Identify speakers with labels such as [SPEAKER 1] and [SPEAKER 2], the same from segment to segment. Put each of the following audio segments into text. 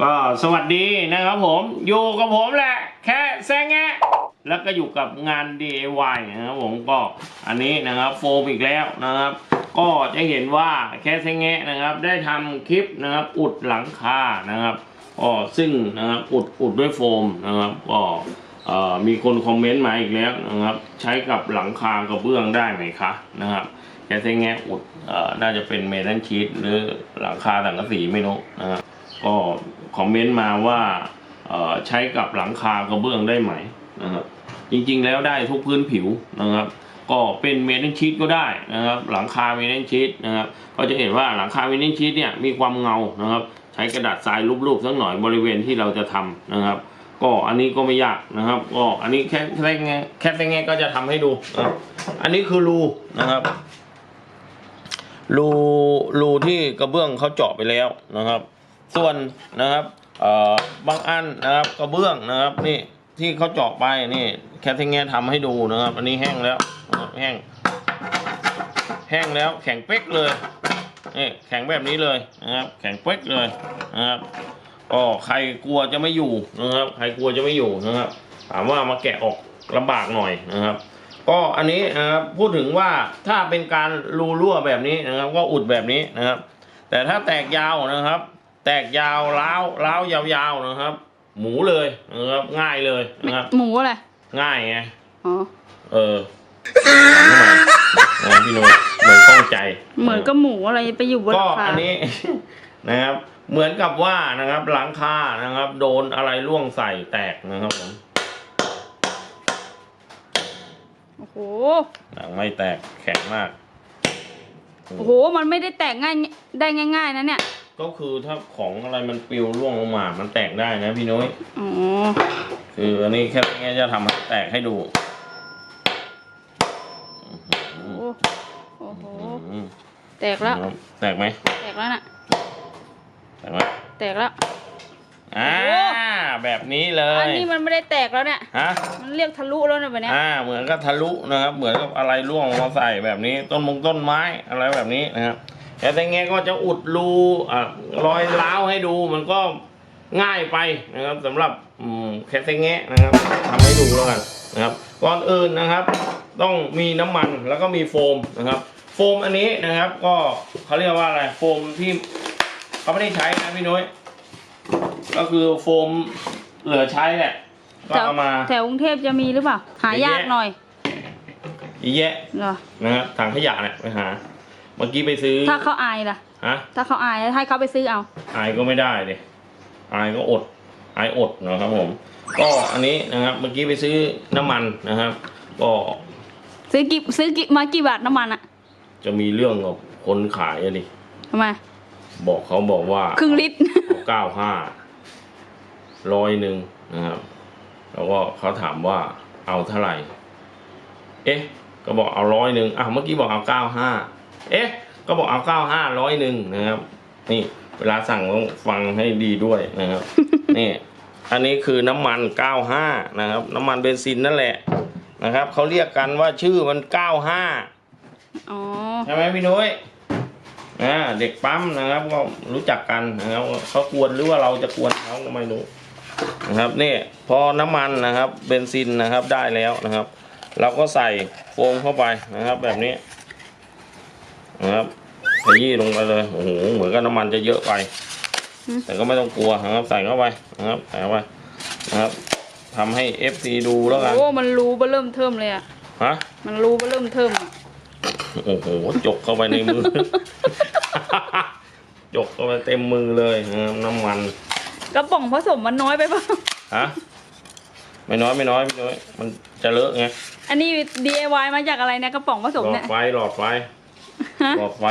[SPEAKER 1] ก็สวัสดีนะครับผมอยู่กับผมแหละ แค่แซงแงะแล้วก็อยู่กับงาน DIY นะครับผมก็อันนี้นะครับโฟมอีกแล้วนะครับ ก็จะเห็นว่าแค่แซงแงะนะครับ ได้ทำคลิปนะครับ อุดหลังคานะครับก็ซึ่งนะครับอุดอุดด้วยโฟมนะครับก็มีคนคอมเมนต์มาอีกแล้วนะครับ ใช้กับหลังคากระเบื้องได้ไหมคะนะครับแค่แซงแงะอุดอน่าจะเป็นเมทัลชีตหรือหลังคาสังกะสีไม่รู้นะครับ ก็คอมเมนต์มาว่าใช้กับหลังคากระเบื้องได้ไหมนะครับจริงๆแล้วได้ทุกพื้นผิวนะครับ ก็เป็นเมทัลชีตก็ได้นะครับ หลังคาเมทัลชีตนะครับ ก็จะเห็นว่าหลังคาเมทัลชีตเนี่ยมีความเงานะครับ ใช้กระดาษทรายรูปๆสักหน่อยบริเวณที่เราจะทำนะครับ ก็อันนี้ก็ไม่ยากนะครับ ก็อันนี้แค่แค่ไงแค่ไงก็จะทำให้ดูนะครับอันนี้คือรูนะครับรูรูที่กระเบื้องเขาเจาะไปแล้วนะครับ ส่วนนะครับเอ่อบางอันนะครับกระเบื้องนะครับนี่ที่เขาเจาะไปนี่แคทเทงแงทำให้ดูนะครับ อันนี้แห้งแล้วแห้ง แห้งแล้วแข็งเป๊กเลยนี่แข็งแบบนี้เลยนะครับ แข็งเป๊กเลยนะครับก็ใครกลัวจะไม่อยู่นะครับ ใครกลัวจะไม่อยู่นะครับ ถามว่ามาแกะออกลำบากหน่อยนะครับ ก็อันนี้นะครับพูดถึงว่าถ้าเป็นการรูรั่วแบบนี้นะครับ ก็อุดแบบนี้นะครับ แต่ถ้าแตกยาวนะครับ แตกยาวล้าวล้าวยาวๆนะครับ หมูเลยนะครับง่ายเลยนะครับ
[SPEAKER 2] หมูอะไร
[SPEAKER 1] ง่ายไง
[SPEAKER 2] อ๋อ
[SPEAKER 1] เออถามทำไมนะพี่โน้ตเหมือนข้องใจ
[SPEAKER 2] เหมือนกับหมูอะไรไปอยู่บนห
[SPEAKER 1] ก็
[SPEAKER 2] ลังคา
[SPEAKER 1] อันนี้นะครับ เหมือนกับว่านะครับหลังคานะครับ โดนอะไรล่วงใส่แตกนะครับผม
[SPEAKER 2] โอ้โห
[SPEAKER 1] หนังไม่แตกแข็งมาก
[SPEAKER 2] โอ้โหมันไม่ได้แตกง่ายได้ง่าย ๆนะเนี่ย
[SPEAKER 1] ก็คือถ้าของอะไรมันปลิวร่วงลงมา มันแตกได้นะพี่น้อย
[SPEAKER 2] อ๋อ
[SPEAKER 1] คืออันนี้แค่แค่จะทำให้แตกให้ดู
[SPEAKER 2] โอ้โหโอ้โห
[SPEAKER 1] อืม
[SPEAKER 2] แตกแล้ว
[SPEAKER 1] แตกไหม
[SPEAKER 2] แตกแล้วน่ะ
[SPEAKER 1] แตกไหม
[SPEAKER 2] แตกแล้ว
[SPEAKER 1] อ่าแบบนี้เล
[SPEAKER 2] อัน
[SPEAKER 1] ย
[SPEAKER 2] นี้มันไม่ได้แตกแล้วเนี่ย
[SPEAKER 1] ฮะ
[SPEAKER 2] มันเรียกทะลุแล้วเนี่ยแบบเนี้ย
[SPEAKER 1] อ่า เหมือนกับทะลุนะครับ เหมือนกับอะไรร่วงมาใส่แบบนี้ ต้นมงต้นไม้อะไรแบบนี้นะครับ แต่แต่ไงก็จะอุดรูอ่ารอยร้าวให้ดูมันก็ง่ายไปนะครับสำหรับอืมแค่แต่แงะนะครับทำให้ดูแล้วกันนะครับก่อนอื่นนะครับ ต้องมีน้ำมันแล้วก็มีโฟมนะครับ โฟมอันนี้นะครับ ก็เขาเรียกว่าอะไรโฟมที่เขาไม่ได้ใช้นะพี่นุ้ยก็คือโฟมเหลือใช้แหละก็
[SPEAKER 2] แถว
[SPEAKER 1] เอามา
[SPEAKER 2] แถวกรุงเทพจะมีหรือเปล่าหายากหน่อย
[SPEAKER 1] อีแยะ
[SPEAKER 2] เหรอ
[SPEAKER 1] นะครับถังขยะเนี่ยไปหาเมื่อกี้ไปซื้อ
[SPEAKER 2] ถ้าเขาอายล่ะ
[SPEAKER 1] ฮะ
[SPEAKER 2] ถ้าเขาอายให้เขาไปซื้อเอา
[SPEAKER 1] อายก็ไม่ได้เลยอายก็อด อายอดนะครับผม ก็อันนี้นะครับเมื่อกี้ไปซื้อน้ำมันนะครับ ก็
[SPEAKER 2] ซื้อกี่ซื้อกี่มากี่บาทน้ำมันอะ
[SPEAKER 1] จะมีเรื่องกับคนขายอะดิ
[SPEAKER 2] ทำไม
[SPEAKER 1] บอกเขาบอกว่า
[SPEAKER 2] ครึ่งลิตร
[SPEAKER 1] เก้าห้าร้อยหนึ่งนะครับ แล้วก็เขาถามว่าเอาเท่าไหร่ เอ๊ะ ก็บอกเอาร้อยหนึ่งอะเมื่อกี้บอกเอาเก้าห้า เอ๊ะ ก็บอกเอาเก้าห้าร้อยหนึ่งนะครับ นี่เวลาสั่งต้องฟังให้ดีด้วยนะครับ นี่ อันนี้คือน้ำมัน 95 นะครับ น้ำมันเบนซินนั่นแหละนะครับเขาเรียกกันว่าชื่อมัน 95
[SPEAKER 2] อ๋อ
[SPEAKER 1] ใช่ไหมพี่นุ้ยอ่าเด็กปั๊มนะครับ ก็รู้จักกันนะครับเขากวนหรือว่าเราจะกวนเขาก็ไม่รู้นะครับนี่พอน้ำมันนะครับเบนซินนะครับได้แล้วนะครับ เราก็ใส่โฟมเข้าไปนะครับแบบนี้ นะครับขยี้ลงไปเลยโอ้โหเหมือนกับน้ำมันจะเยอะไป
[SPEAKER 2] อืม
[SPEAKER 1] แต่ก็ไม่ต้องกลัวนะครับ ใส่เข้าไปนะครับใส่เข้าไปนะครับทำให้ FC ดูแล้วกัน
[SPEAKER 2] โอ้มันรูเบอเริ่มเทิมเลยอะ
[SPEAKER 1] ฮะ
[SPEAKER 2] มันรูเบอเริ่มเทิมอะ
[SPEAKER 1] โอ้โหจกเข้าไปในมือ จกเข้าไปเต็มมือเลยนะครับน้ำมัน
[SPEAKER 2] กระป๋องผสมมันน้อยไปเปล่า
[SPEAKER 1] ฮะไม่น้อยไม่น้อยไม่น้อย มันจะเลอะไง
[SPEAKER 2] อันนี้ DIY มาจากอะไรเนี่ยกระป๋องผสม
[SPEAKER 1] หลอ
[SPEAKER 2] เนี่
[SPEAKER 1] ด
[SPEAKER 2] ย
[SPEAKER 1] ไฟหลอดไฟ
[SPEAKER 2] ฮะ
[SPEAKER 1] หลอดไฟ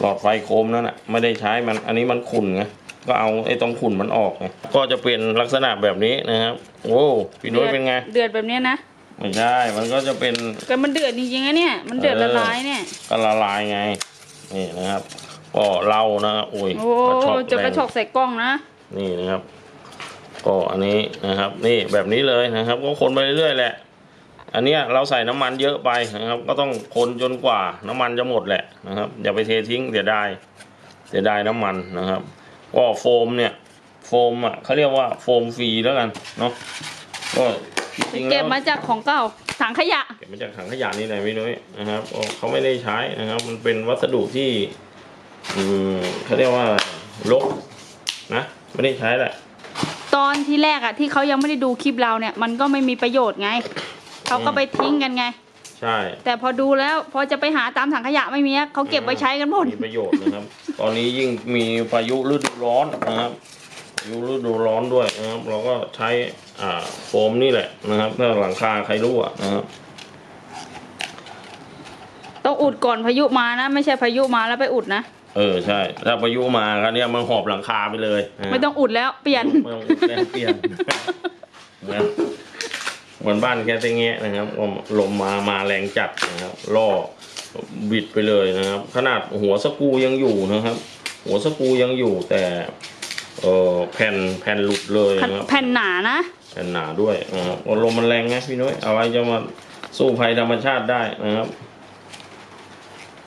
[SPEAKER 1] หลอดไฟโคมนั่นแหะไม่ได้ใช้มันอันนี้มันขุ่นไงก็เอาไอ้ตรงขุ่นมันออกไงก็จะเป็นลักษณะแบบนี้นะครับโอ้พี่นุ้ยเป็นไง
[SPEAKER 2] เดือดแบบเนี้ยนะ
[SPEAKER 1] ไม่ใช่ มันก็จะเป็น
[SPEAKER 2] ก็มันเดือดจริงๆนะเนี่ย มันเดือด
[SPEAKER 1] เออ
[SPEAKER 2] ละลายเนี่ย
[SPEAKER 1] ก็ละลายไงนี่นะครับก็เรานะครับโอ้ย
[SPEAKER 2] โอ้
[SPEAKER 1] กระชอก
[SPEAKER 2] จะกระ
[SPEAKER 1] แรง
[SPEAKER 2] ชอกใส่กล้องนะ
[SPEAKER 1] นี่นะครับก็อันนี้นะครับ นี่แบบนี้เลยนะครับ ก็คนไปเรื่อยๆแหละ อันเนี้ยเราใส่น้ำมันเยอะไปนะครับ ก็ต้องคนจนกว่าน้ำมันจะหมดแหละนะครับ อย่าไปเททิ้งเสียดายเสียดายน้ำมันนะครับ ก็โฟมเนี่ยโฟมอะเขาเรียกว่าโฟมฟรีแล้วกันเนาะก็จริงๆแล้
[SPEAKER 2] เก็บ
[SPEAKER 1] ว
[SPEAKER 2] มาจากของเก่าถังขยะ
[SPEAKER 1] เก็บมาจากถังขยะนี่แหละพี่นุ้ยนะครับก็เขาไม่ได้ใช้นะครับ มันเป็นวัสดุที่อืมเขาเรียกว่าลกนะไม่ได้ใช้แหละ
[SPEAKER 2] ตอนที่แรกอะที่เขายังไม่ได้ดูคลิปเราเนี่ย มันก็ไม่มีประโยชน์ไง เขาก็ไปทิ้งกันไง
[SPEAKER 1] ใช่
[SPEAKER 2] แต่พอดูแล้วพอจะไปหาตามถังขยะไม่มีอะเขาเก็บไว้ใช้กันหมด
[SPEAKER 1] มีประโยชน์นะครับ ตอนนี้ยิ่งมีพายุฤดูร้อนนะครับพายุฤดูร้อนด้วยนะครับ เราก็ใช้อ่าโฟมนี่แหละนะครับ ถ้าหลังคาใครรั่วนะครับ
[SPEAKER 2] ต้องอุดก่อนพายุมานะ ไม่ใช่พายุมาแล้วไปอุดนะ
[SPEAKER 1] เออใช่ ถ้าพายุมาก็เนี่ยมันหอบหลังคาไปเลยนะ
[SPEAKER 2] ไม่ต้องอุดแล้วเปลี่ยน
[SPEAKER 1] ไม่ต้องอุดแล้วเปลี่ยน นะเหมือนบ้านแค่เตงเงี้ยนะครับลมมามาแรงจัดนะครับล่อบิดไปเลยนะครับ ขนาดหัวสกรูยังอยู่นะครับ หัวสกรูยังอยู่แต่เออแผ่นแผ่นหลุดเลยนะครับ
[SPEAKER 2] แผ่นหนานะ
[SPEAKER 1] แผ่นหนาด้วยนะครับลมมันแรงไงพี่นุ้ยเอาไว้จะมาสู้ภัยธรรมชาติได้นะครับ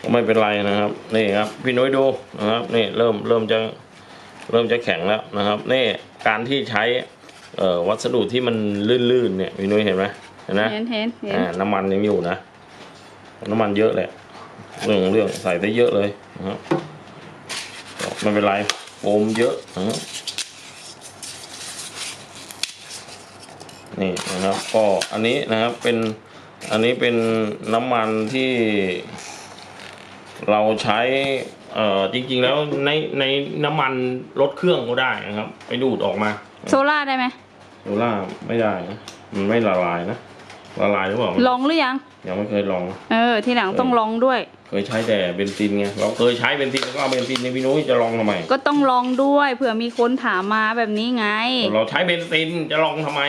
[SPEAKER 1] ก็ไม่เป็นไรนะครับนี่ครับพี่นุ้ยดูนะครับนี่เริ่มเริ่มจะเริ่มจะแข็งแล้วนะครับ นี่การที่ใช้ เอ่อวัสดุที่มันลื่นๆเนี่ยพี่นุ้ยเห็นไหมเห็นไหม
[SPEAKER 2] เห็นเห็นเห็น
[SPEAKER 1] อ่าน้ำมันยังอยู่นะ น้ำมันเยอะแหละเรื่องของเรื่องใส่ได้เยอะเลยนะครับก็ไม่เป็นไรโฟมเยอะนะครับนี่นะครับก็อันนี้นะครับเป็นอันนี้เป็นน้ำมันที่เราใช้เอ่อจริงๆแล้วในในน้ำมันรถเครื่องก็ได้นะครับ ไปดูดออกมา
[SPEAKER 2] โซล่าได้ไหม
[SPEAKER 1] โซล่าไม่ได้นะมันไม่ละลายนะละลายหรือเปล่า
[SPEAKER 2] ลองหรือยัง
[SPEAKER 1] ยังไม่เคยลอง
[SPEAKER 2] เออ ทีหลังต้องลองด้วย
[SPEAKER 1] เคยใช้แต่เบนซินไงเราเคยใช้เบนซินแล้วก็เอาเบนซินในพี่นุ้ยจะลองทำไม
[SPEAKER 2] ก็ต้องลองด้วยเผื่อมีคนถามมาแบบนี้ไง
[SPEAKER 1] เราใช้เบนซินจะลองทำไม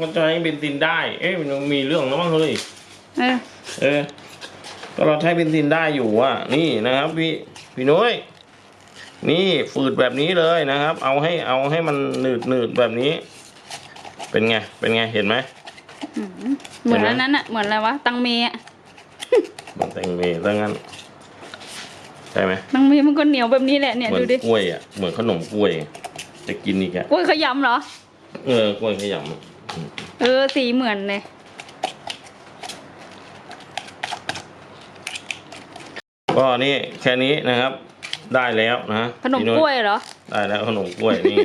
[SPEAKER 1] ก็จะใช้เบนซินได้ เอ๊ะมันมีเรื่องแล้วมั้งเฮ้ย
[SPEAKER 2] เออ
[SPEAKER 1] เออก็เราใช้เบนซินได้อยู่อะนี่นะครับ พี่พี่นุ้ยนี่ฝืดแบบนี้เลยนะครับ เอาให้เอาให้มันหนืดหนืดแบบนี้ เป็นไง เป็นไง เห็นไหม
[SPEAKER 2] อืมเหมือน
[SPEAKER 1] เห็นไหม
[SPEAKER 2] อันนั้นอะเหมือนอะไรวะ ตังเมอะ
[SPEAKER 1] มันแตงเมถ้างั้นใช่ไหม
[SPEAKER 2] ตังเมมันก็เหนียวแบบนี้แหละเนี่ย
[SPEAKER 1] เหมือ
[SPEAKER 2] ดู
[SPEAKER 1] น
[SPEAKER 2] ดิ
[SPEAKER 1] กล้วยอะ เหมือนขนมกล้วย จะกินอีกอะ
[SPEAKER 2] กล้วยขยำเหรอ
[SPEAKER 1] เออกล้วยขยำอะ
[SPEAKER 2] เออสีเหมือนเลย
[SPEAKER 1] ก็นี่แค่นี้นะครับ ได้แล้วนะ
[SPEAKER 2] ขนม
[SPEAKER 1] พี่
[SPEAKER 2] กล้วยเหรอ
[SPEAKER 1] ได้แล้วขนมกล้วยนี่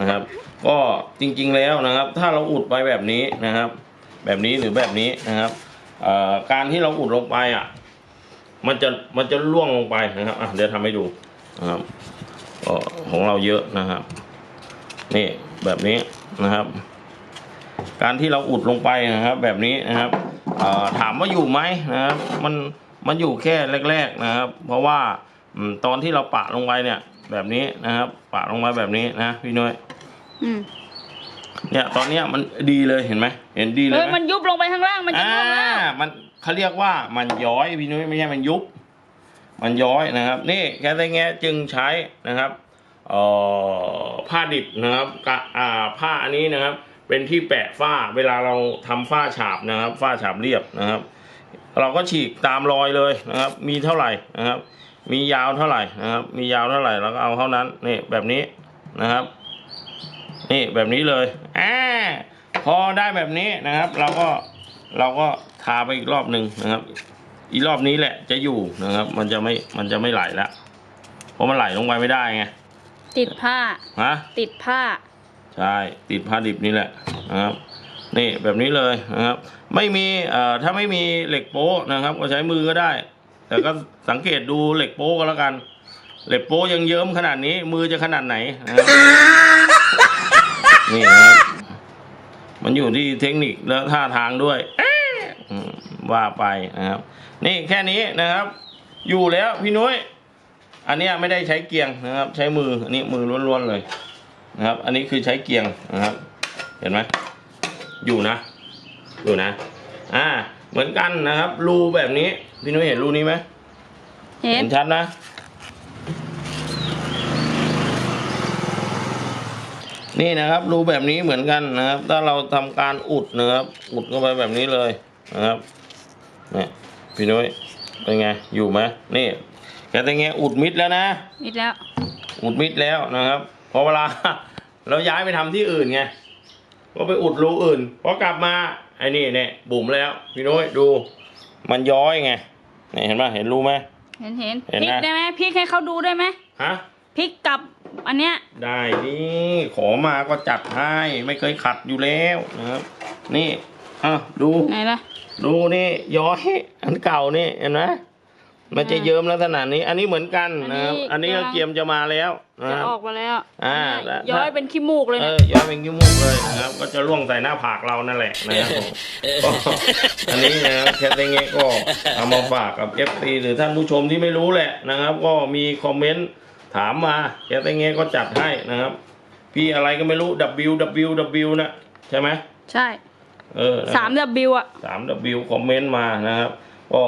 [SPEAKER 1] นะครับ ก็จริงๆแล้วนะครับ ถ้าเราอุดไปแบบนี้นะครับ แบบนี้หรือแบบนี้นะครับการที่เราอุดลงไปอะ มันจะมันจะล่วงลงไปนะครับอะเดี๋ยวทำให้ดูนะครับของเราเยอะนะครับ นี่แบบนี้นะครับ การที่เราอุดลงไปนะครับ แบบนี้นะครับถามว่าอยู่ไหมนะครับ มันมันอยู่แค่แรก ๆนะครับ เพราะว่าตอนที่เราปะลงไปเนี่ย แบบนี้นะครับ ปะลงไปแบบนี้นะพี่น้อย
[SPEAKER 2] อืม
[SPEAKER 1] เนี่ยตอนเนี้ยมันดีเลยเห็นไหมเห็นดีเล
[SPEAKER 2] เฮ้
[SPEAKER 1] ย
[SPEAKER 2] ย
[SPEAKER 1] ไหม
[SPEAKER 2] มันยุบลงไปข้างล่างมันจะ
[SPEAKER 1] อ่า
[SPEAKER 2] ร่วงแล้ว
[SPEAKER 1] มันเขาเรียกว่ามันย้อยพี่นุ้ยไม่ใช่มันยุบ มันย้อยนะครับ นี่แค่ได้แงจึงใช้นะครับเอ่อผ้าดิบนะครับกะอ่าผ้าอันนี้นะครับ เป็นที่แปะฝ้าเวลาเราทำฝ้าฉาบนะครับ ฝ้าฉาบเรียบนะครับ เราก็ฉีกตามรอยเลยนะครับ มีเท่าไหร่นะครับ มียาวเท่าไหร่นะครับ มียาวเท่าไหร่เราก็เอาเท่านั้นนี่แบบนี้นะครับ นี่แบบนี้เลยอ่าพอได้แบบนี้นะครับ เราก็เราก็ทาไปอีกรอบหนึ่งนะครับ อีกรอบนี้แหละจะอยู่นะครับ มันจะไม่มันจะไม่ไหลละเพราะมันไหลลงไปไม่ได้ไง
[SPEAKER 2] ติดผ้า
[SPEAKER 1] ฮะ
[SPEAKER 2] ติดผ้า
[SPEAKER 1] ใช่ติดผ้าดิบนี่แหละนะครับนี่แบบนี้เลยนะครับ ไม่มีเอ่อถ้าไม่มีเหล็กโป๊ะนะครับ ก็ใช้มือก็ได้ แต่ก็สังเกตดูเหล็กโป๊ะก็แล้วกัน เหล็กโป๊ะยังเยิ้มขนาดนี้ มือจะขนาดไหนนะครับ นี่นะครับมันอยู่ที่เทคนิคและท่าทางด้วยเอ๊ะอืมว่าไปนะครับ นี่แค่นี้นะครับ อยู่แล้วพี่นุ้ยอันเนี้ยไม่ได้ใช้เกียงนะครับ ใช้มืออันนี้มือล้วนๆเลยนะครับ อันนี้คือใช้เกียงนะครับ เห็นไหมอยู่นะ อยู่นะ อ่า เหมือนกันนะครับ รูแบบนี้ พี่นุ้ยเห็นรูนี้ไหม
[SPEAKER 2] เห็น
[SPEAKER 1] เห็นชัดนะ นี่นะครับรูแบบนี้เหมือนกันนะครับ ถ้าเราทำการอุดนะครับ อุดเข้าไปแบบนี้เลยนะครับเนี่ยพี่นุ้ยเป็นไงอยู่ไหมนี่แกแต่ไงอุดมิดแล้วนะ
[SPEAKER 2] นิดแล้ว
[SPEAKER 1] อุดมิดแล้วนะครับพอเวลาเราย้ายไปทำที่อื่นไงก็ไปอุดรูอื่นพอกลับมาไอ้นี่เนี่ยบุ๋มแล้ว พี่นุ้ยดู มันย้อยไงนี่เห็นปะเห็นรูไหม
[SPEAKER 2] เห็นเห็น
[SPEAKER 1] เห็น
[SPEAKER 2] พลิก
[SPEAKER 1] นะ
[SPEAKER 2] ได้ไหมพลิกให้เขาดูได้ไหม
[SPEAKER 1] ฮะ
[SPEAKER 2] พลิกกลับอันเนี้ย
[SPEAKER 1] ได้นี่ขอมาก็จัดให้ไม่เคยขัดอยู่แล้วนะครับ นี่อะดู
[SPEAKER 2] ไหนล่ะ
[SPEAKER 1] ดูนี่ย้อยอันเก่านี่เห็นไหมมันจะเยิ้มลักษณะนี้ อันนี้เหมือนกันนะครับ อันนี้ก็เกียมจะมาแล้วนะ
[SPEAKER 2] จะ
[SPEAKER 1] ครับ
[SPEAKER 2] ออกมาแล้ว
[SPEAKER 1] อ่า
[SPEAKER 2] เนี่ย
[SPEAKER 1] แล้ว
[SPEAKER 2] ย้อยเป็นขี้มูกเลย
[SPEAKER 1] เอ
[SPEAKER 2] นะ
[SPEAKER 1] อย้อยเป็นยิ้มมุกเลยนะครับ ก็จะล่วงใส่หน้าผากเรานั่นแหละนะครับผมก็อันนี้นะครับแคทเงก็เอามาฝากกับ FC หรือท่านผู้ชมที่ไม่รู้แหละนะครับ ก็มีคอมเมนต์ ถามมาแคทเงก็จัดให้นะครับ พี่อะไรก็ไม่รู้ W W W นะใช่ไหม
[SPEAKER 2] ใช่
[SPEAKER 1] เออนะครับ
[SPEAKER 2] สามดับบิวอะ
[SPEAKER 1] สาม W คอมเมนต์มานะครับก็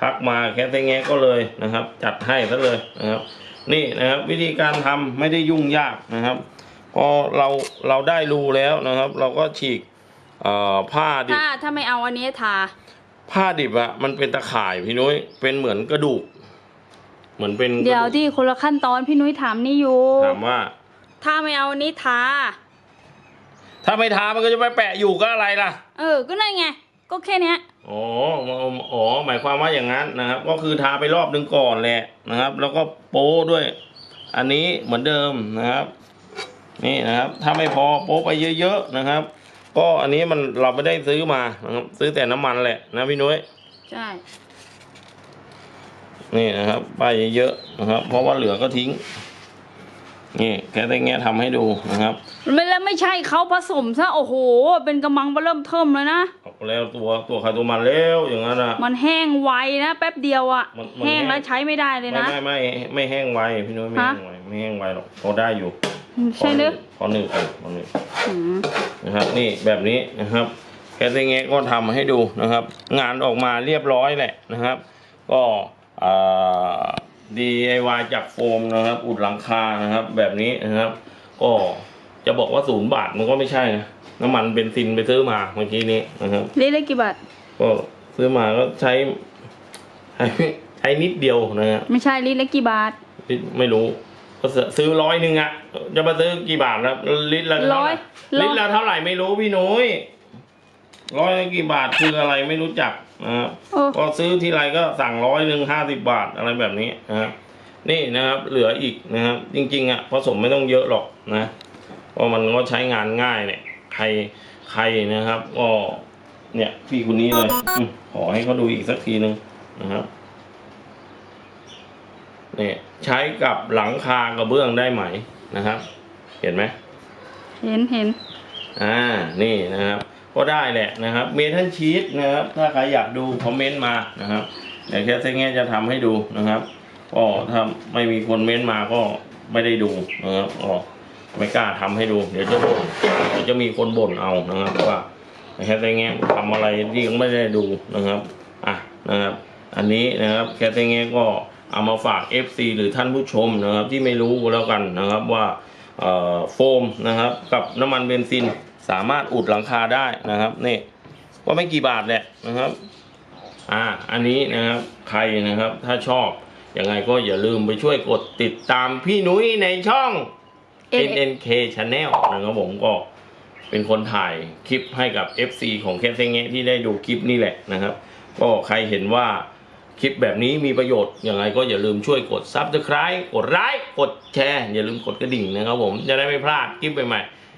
[SPEAKER 1] ทักมาแคทแงก็เลยนะครับ จัดให้ซะเลยนะครับ นี่นะครับวิธีการทำไม่ได้ยุ่งยากนะครับก็เราเราได้รูแล้วนะครับ เราก็ฉีกเอ่อผ้าดิบ
[SPEAKER 2] ถ้าถ้าไม่เอาอันนี้ทา
[SPEAKER 1] ผ้าดิบอะมันเป็นตะข่ายพี่นุ้ยเป็นเหมือนกระดูก เหมือนเป็นกระ
[SPEAKER 2] เดี๋ยวที่คนละขั้นตอนพี่นุ้ยถามนี่อยู่
[SPEAKER 1] ถามว่า
[SPEAKER 2] ถ้าไม่เอาอันนี้ทา
[SPEAKER 1] ถ้าไม่ทามันก็จะไปแปะอยู่ก็อะไรล่ะ
[SPEAKER 2] เออ ก็นั่นไง ก็แค่เนี้ย
[SPEAKER 1] อ๋ออ๋อ หมายความว่าอย่างนั้นนะครับ ก็คือทาไปรอบหนึ่งก่อนแหละนะครับ แล้วก็โป้ด้วย อันนี้เหมือนเดิมนะครับ นี่นะครับ ถ้าไม่พอโป๊ไปเยอะๆนะครับ ก็อันนี้มันเราไม่ได้ซื้อมานะครับ ซื้อแต่น้ำมันแหละนะพี่นุ้ย
[SPEAKER 2] ใช่
[SPEAKER 1] นี่นะครับไปเยอะๆนะครับ เพราะว่าเหลือก็ทิ้ง นี่แค่ได้แง่ทำให้ดูนะครับ
[SPEAKER 2] ไม่แล้วไม่ใช่เขาผสมซะโอ้โห เป็นกำมังเริ่มเทิมเลยนะ
[SPEAKER 1] เอาแล้วตัวตัวใครตัวมันแล้วอย่างนั้นอะ
[SPEAKER 2] มันแห้งไวนะแป๊บเดียวอะ
[SPEAKER 1] มันมัน
[SPEAKER 2] แห้ง
[SPEAKER 1] แห้ง
[SPEAKER 2] แล้วใช้ไม่ได้เลย
[SPEAKER 1] ไม่
[SPEAKER 2] นะ
[SPEAKER 1] ไม่ไม่ไม่แห้งไวพี่นุ้ยไม่
[SPEAKER 2] ฮะ
[SPEAKER 1] แห้งไวไม่แห้งไวหรอกพอได้อยู่
[SPEAKER 2] ใช่หรือ
[SPEAKER 1] พอหนึ่งก่อนพอหนึ่ง
[SPEAKER 2] อืม
[SPEAKER 1] นะครับ นี่แบบนี้นะครับแคสเงก็ทำให้ดูนะครับ งานออกมาเรียบร้อยแหละนะครับ ก็อ่า DIY จากโฟมนะครับ อุดหลังคานะครับ แบบนี้นะครับ ก็จะบอกว่าศูนย์บาทมันก็ไม่ใช่นะน้ำมันเบนซินไปซื้อมาเมื่อกี้นี้นะครับ
[SPEAKER 2] ลิตรละกี่บาท
[SPEAKER 1] ก็ซื้อมาก็ใช้ใช้ใช้นิดเดียวนะฮะ
[SPEAKER 2] ไม่ใช่ลิตรละกี่บาท
[SPEAKER 1] ลิตรไม่รู้ก็ซื้อร้อยหนึ่งอะจะมาซื้อกี่บาทแล้วลิตรละเท่า
[SPEAKER 2] ร้
[SPEAKER 1] ไห
[SPEAKER 2] อย
[SPEAKER 1] ร่
[SPEAKER 2] ร้อย
[SPEAKER 1] ลิตรละเท่าไหร่ไม่รู้พี่นุ้ยร้อยละกี่บาทคืออะไรไม่รู้จัก นะครับ
[SPEAKER 2] โอ้
[SPEAKER 1] ก็ซื้อทีไรก็สั่งร้อยหนึ่งห้าสิบบาทอะไรแบบนี้นะครับนี่นะครับเหลืออีกนะครับ จริงๆอะผสมไม่ต้องเยอะหรอกนะเพราะมันก็ใช้งานง่ายเนี่ยใครใครนะครับก็เนี่ยพี่คนนี้เลยอมขอให้เขาดูอีกสักทีหนึ่งนะครับเนี่ยใช้กับหลังคากระเบื้องได้ไหมนะครับ เห็นไหม
[SPEAKER 2] เห็นเห็น
[SPEAKER 1] อ่านี่นะครับ ก็ได้แหละนะครับ เมทัลชีตนะครับ ถ้าใครอยากดูคอมเมนต์มานะครับเดี๋ยวแค่เซ็งแง่จะทำให้ดูนะครับก็ถ้าไม่มีคนเม้นต์มาก็ไม่ได้ดูนะครับก็ไม่กล้าทำให้ดู เดี๋ยวจะบ่นเดี๋ยวจะมีคนบ่นเอานะครับว่าแค่เซ็งแง่ทำอะไรที่ยังไม่ได้ดูนะครับอะนะครับ อันนี้นะครับแคทเซงก็เอามาฝาก FC หรือท่านผู้ชมนะครับที่ไม่รู้ก็แล้วกันนะครับว่าโฟมนะครับกับน้ำมันเบนซิน สามารถอุดหลังคาได้นะครับนี่ก็ไม่กี่บาทแหละนะครับ อ่า อันนี้นะครับใครนะครับ ถ้าชอบยังไงก็อย่าลืมไปช่วยกดติดตามพี่นุ้ยในช่อง
[SPEAKER 2] เอ็น
[SPEAKER 1] NNK Channel นะครับผมก็เป็นคนถ่ายคลิปให้กับ FC ของแคทเซงเงะที่ได้ดูคลิปนี่แหละนะครับ ก็ใครเห็นว่าคลิปแบบนี้มีประโยชน์ยังไงก็อย่าลืมช่วยกด Subscribe กดไลค์กดแชร์ อย่าลืมกดกระดิ่งนะครับผม จะได้ไม่พลาดคลิปใหม่ๆ